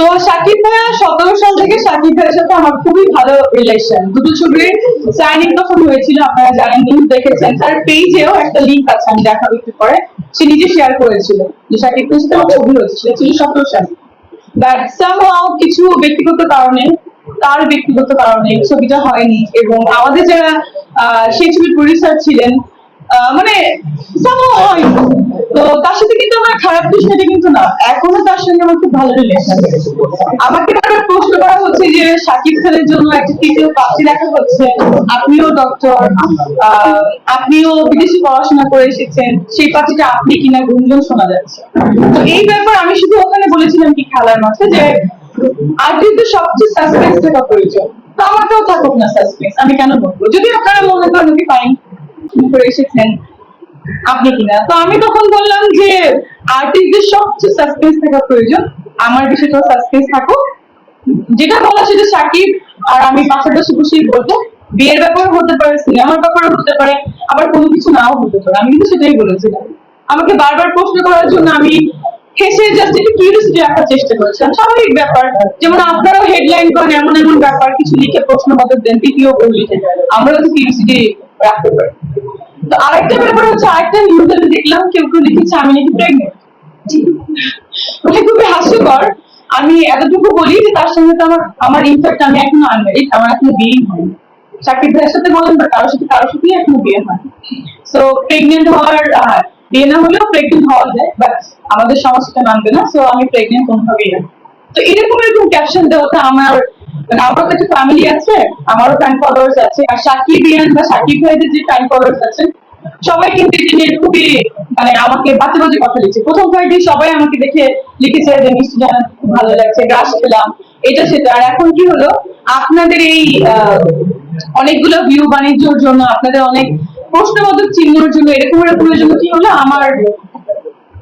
তো সাকিব ভাইয়া সতেরো সাল থেকে সাকিব ভাইয়ের সাথে আমার খুবই ভালো রিলেশন দুটো ছবির সাইনিং তখন হয়েছিল, আপনারা জানেন নিউজ দেখেছেন। তার পেজেও একটা লিঙ্ক আছে, আমি দেখাবো একটু পরে। সে নিজে শেয়ার করেছিল যে সাকিব ভাইয়ের সাথে আমার ছবি হয়েছিল ছিল সতেরো সালে। বাট সামহাও কিছু ব্যক্তিগত কারণে, তার ব্যক্তিগত কারণে ছবিটা হয়নি। এবং আমাদের যারা সেই ছবির প্রডিউসার ছিলেন মানে তো তার সাথে কিন্তু আমার খারাপ কিছু এটা কিন্তু না। এখনও তার সঙ্গে আমার খুব ভালো রিলেশন আমাকে বারবার প্রশ্ন করা হচ্ছে যে শাকিব খানের জন্য একটা তৃতীয় পাখি দেখা হচ্ছে। আপনিও ডক্টর আপনিও বিদেশে পড়াশোনা করে এসেছেন। সেই পাখিটা আপনি কিনা গুঞ্জন শোনা যাচ্ছে। তো এই ব্যাপার আমি শুধু ওখানে বলেছিলাম কি খেলার মাঠে যে আর্টিস্টদের সবচেয়ে সাসপেন্স থাকা প্রয়োজন। তো আমারটাও থাকুক না সাসপেন্স আমি কেন বলব? যদি আপনারা মনে করেন ওকে ফাইন করে এসেছেন। আপনি কিনা? তো আমি তখন বললাম যে আর্টিস্টদের সবচেয়ে সাসপেন্স থাকা প্রয়োজন। আমার বিষয়টাও সাসপেন্স থাকুক। যেটা বলা সেটা সাকিব আর আমি পাশাপাশি বসেই বলব, বিয়ের ব্যাপার হতে পারে, সিনেমার ব্যাপার হতে পারে, আবার কোনো কিছু নাও হতে পারে। আমি কিন্তু সেটাই বলেছিলাম। আমাকে বারবার প্রশ্ন করার জন্য আমি হেসে জাস্ট একটু কিউরিয়াসিটি রাখার চেষ্টা করেছিলাম। স্বাভাবিক ব্যাপার। যেমন আপনারাও হেডলাইন করেন, এমন এমন ব্যাপার, কিছু লিখে প্রশ্ন মতো দেন বই লিখে। আমরাও তো কিউরিয়াসিটি রাখতে পারি। আরেকটা ব্যাপার হচ্ছে, আরেকটা নিউজ আমি দেখলাম, কেউ কেউ লিখেছে, আমি নাকি প্রেগনেন্ট ওটা খুবই হাস্যকর। আমি এতটুকু বলি যে তার সঙ্গে তো আমার আমার ইনফ্যাক্ট আমি এখনও আনমেরিড আমার এখনও বিয়ে হয়নি। চাকরির ভাইয়ের সাথে বলেন বা কারোর সাথে, কারোর সাথেই এখনও বিয়ে হয় সো প্রেগনেন্ট হওয়ার বিয়ে না হলেও প্রেগনেন্ট হওয়া যায় বাট আমাদের সমাজ সেটা মানবে না সো আমি প্রেগনেন্ট কোনোভাবেই না। তো এরকম এরকম ক্যাপশন দেওয়াটা আমার আমার কাছে ফ্যামিলি আছে, আমারও ফ্যান ফলোয়ার্স আছে, আর সাকিব ইয়ান বা সাকিব ভাইদের যে ফ্যান ফলোয়ার্স আছে, সবাই কিন্তু খুবই মানে আমাকে বাজে বাজে কথা লিখছে। প্রথম কয়েকদিন সবাই আমাকে দেখে লিখেছে যে, মিষ্টি খুব ভালো লাগছে গাছ খেলাম। এটা সেটা। আর এখন কি হলো, আপনাদের এই অনেকগুলো ভিউ বাণিজ্যর জন্য, আপনাদের অনেক প্রশ্নবোধক চিহ্নের জন্য, এরকম এরকমের জন্য কি হলো? আমার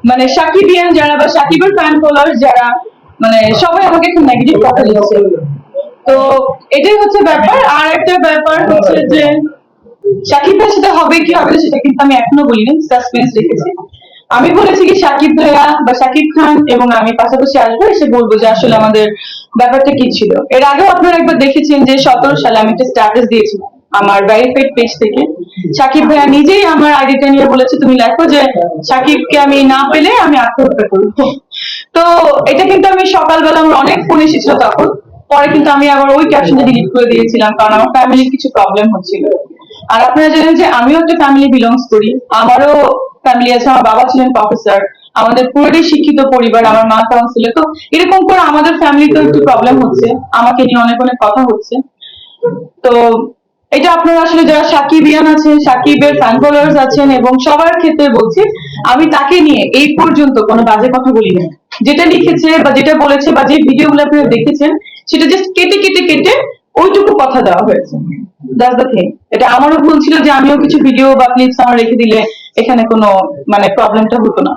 মানে সাকিবিয়ান যারা বা সাকিবের ফ্যান ফলোয়ার্স যারা মানে সবাই আমাকে একটু নেগেটিভ কথা লিখছে। তো এটাই হচ্ছে ব্যাপার। আর একটা ব্যাপার হচ্ছে যে সাকিব সাথে হবে কি হবে সেটা কিন্তু আমি এখনও বলিনি সাসপেন্স রেখেছি। আমি বলেছি কি সাকিব ভাইয়া বা সাকিব খান এবং আমি পাশাপাশি আসব, এসে বলব যে আসলে আমাদের ব্যাপারটা কি ছিল। এর আগেও আপনারা একবার দেখেছেন যে সতেরো সালে আমি একটা স্ট্যাটাস দিয়েছিলাম আমার ভেরিফাইড পেজ থেকে। সাকিব ভাইয়া নিজেই আমার আইডিটা নিয়ে বলেছে, তুমি লেখো যে সাকিবকে আমি না পেলে আমি আত্মহত্যা করব। তো এটা কিন্তু আমি সকালবেলা আমার অনেক ফোন এসেছিল তখন। পরে কিন্তু আমি আবার ওই ক্যাপশনটা ডিলিট করে দিয়েছিলাম, কারণ আমার ফ্যামিলির কিছু প্রবলেম হচ্ছিল। আর আপনারা জানেন যে আমিও একটা ফ্যামিলি বিলংস করি। আমারও ফ্যামিলি আছে, আমার বাবা ছিলেন প্রফেসর আমাদের পুরোটাই শিক্ষিত পরিবার, আমার মা কাউন্সিলর তো এরকম করে আমাদের ফ্যামিলিতেও একটু প্রবলেম হচ্ছে। আমাকে নিয়ে অনেক অনেক কথা হচ্ছে। তো এটা আপনারা আসলে যারা সাকিব ইয়ান আছেন, সাকিবের ফ্যান ফলোয়ার্স আছেন এবং সবার ক্ষেত্রে বলছি, আমি তাকে নিয়ে এই পর্যন্ত কোনো বাজে কথা বলি না যেটা লিখেছে বা যেটা বলেছে বা যে ভিডিওগুলো আপনারা দেখেছেন সেটা জাস্ট কেটে কেটে কেটে ওইটুকু কথা দেওয়া হয়েছে। দ্যাটস দ্য থিং এটা আমারও ভুল ছিল যে আমিও কিছু ভিডিও বা ক্লিপস আমার রেখে দিলে এখানে কোনো মানে প্রবলেমটা হতো না।